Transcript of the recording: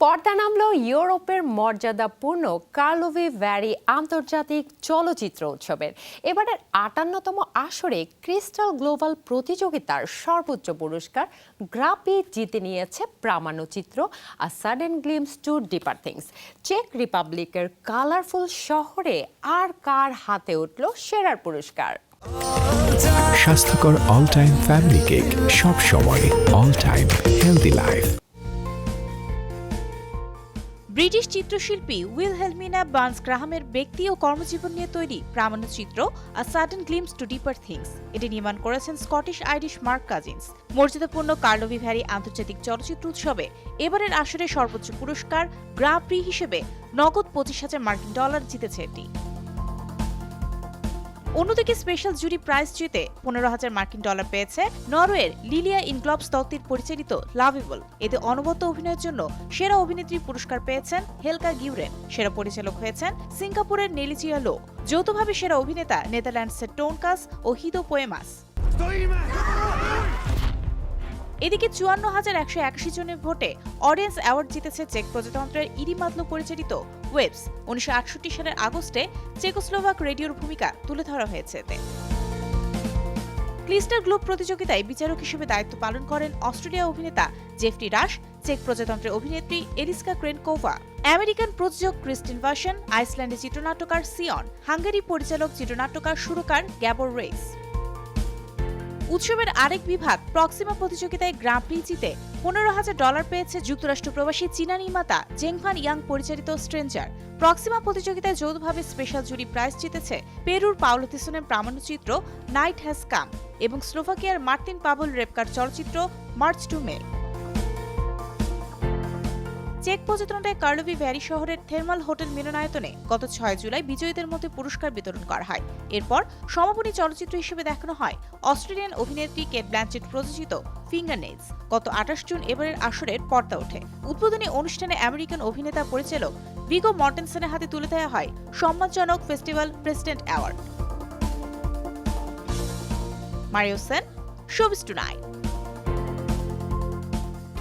পর্দা নামল ইউরোপের মর্যাদাপূর্ণ কার্লোভি ভ্যারি আন্তর্জাতিক চলচ্চিত্র উৎসবের। এবারের আটান্নতম আসরে ক্রিস্টাল গ্লোবাল প্রতিযোগিতার সর্বোচ্চ পুরস্কার গ্রাপি জিতে নিয়েছে প্রামাণ্যচিত্র a sudden glimpse to deeper things check রিপাবলিকের কালারফুল শহরে আর কার হাতে উঠল সেরার পুরস্কার? স্বাস্থ্যকর অল টাইম ফ্যামিলি কেক সব সময় all time healthy life British চিত্রশিল্পী উইল হেলমিনা বার্নস গ্রাহামের ব্যক্তি ও কর্মজীবন নিয়ে তৈরি প্রামাণ্যচিত্র a sudden glimpse to deeper things এটি নির্মাণ করেছেন স্কটিশ আইরিশ মার্ক কাজিন্স মর্যাদাপূর্ণ কার্লোভি ভ্যারি আন্তর্জাতিক চলচ্চিত্র উৎসবে এবারের আসরে সর্বোচ্চ পুরস্কার গ্রা প্রি হিসেবে নগদ পঁচিশ হাজার মার্কিন ডলার জিতেছে এটি। অন্যদিকে স্পেশাল জুরি প্রাইজ জিতে পনেরো হাজার মার্কিন ডলার পেয়েছে নরওয়ের লিলিয়া ইনগ্লবস দত্তির পরিচালিত লাভেবল এতে অনবদ্য অভিনয়ের জন্য সেরা অভিনেত্রী পুরস্কার পেয়েছেন হেলকা গিউরেন সেরা পরিচালক হয়েছেন সিঙ্গাপুরের নেলিচিয়া লো। যৌথভাবে সেরা অভিনেতা নেদারল্যান্ডসের টোনকাস ও হিদো পোয়েমাস। এদিকে চুয়ান্ন হাজার একশো একাশি জনের ভোটে অডিয়েন্স অ্যাওয়ার্ড জিতেছে চেক প্রজাতন্ত্রের ইরি মাতলো পরিচালিত ওয়েবস। উনিশশো আটষট্টি সালের আগস্টে চেকোস্লোভাক রেডিওর ভূমিকা তুলে ধরা হয়েছে এতে। ক্লিস্টার গ্লোব প্রতিযোগিতায় বিচারক হিসেবে দায়িত্ব পালন করেন অস্ট্রেলিয়া অভিনেতা জেফটি রাশ চেক প্রজাতন্ত্রের অভিনেত্রী এলিস্কা ক্রেনকোভা, আমেরিকান প্রযোজক ক্রিস্টিন ভার্সন, আইসল্যান্ডের চিত্রনাট্যকার সিয়ন, হাঙ্গেরি পরিচালক চিত্রনাট্যকার সুরকার গ্যাবর রেইস। উৎসবের আরেক বিভাগ প্রক্সিমা প্রতিযোগিতায় গ্রাঁ প্রি জিতে পনেরো হাজার ডলার পেয়েছে যুক্তরাষ্ট্র প্রবাসী চীনা নির্মাতা জেংফান ইয়াং পরিচালিত স্ট্রেঞ্জার। প্রক্সিমা প্রতিযোগিতায় যৌথভাবে স্পেশাল জুরি প্রাইজ জিতেছে পেরুর পাওলোতিসনের প্রামাণ্যচিত্র নাইট হ্যাজ কাম এবং স্লোভাকিয়ার মার্তিন পাবল রেপকার চলচ্চিত্র মার্চ টু মে। চেক প্রজাতন্ত্রে কার্লোভি ভ্যারি শহরের থের্মাল হোটেল মিলনায়তনে গত ছয় জুলাই বিজয়ীদের মধ্যে পুরস্কার বিতরণ করা হয়। এরপর সমাপনী চলচ্চিত্র হিসেবে দেখানো হয় অস্ট্রেলিয়ান অভিনেত্রী কেট ব্ল্যাঞ্চেট প্রযোজিত ফিঙ্গার গত আঠাশ জুন এবারের আসরের পর্দা ওঠে। উদ্বোধনী অনুষ্ঠানে আমেরিকান অভিনেতা পরিচালক ভিগো মর্টেনসনের হাতে তুলে দেওয়া হয় সম্মানজনক ফেস্টিভ্যাল প্রেসিডেন্ট অ্যাওয়ার্ড। মারিও সেন শোবিস টুনাইট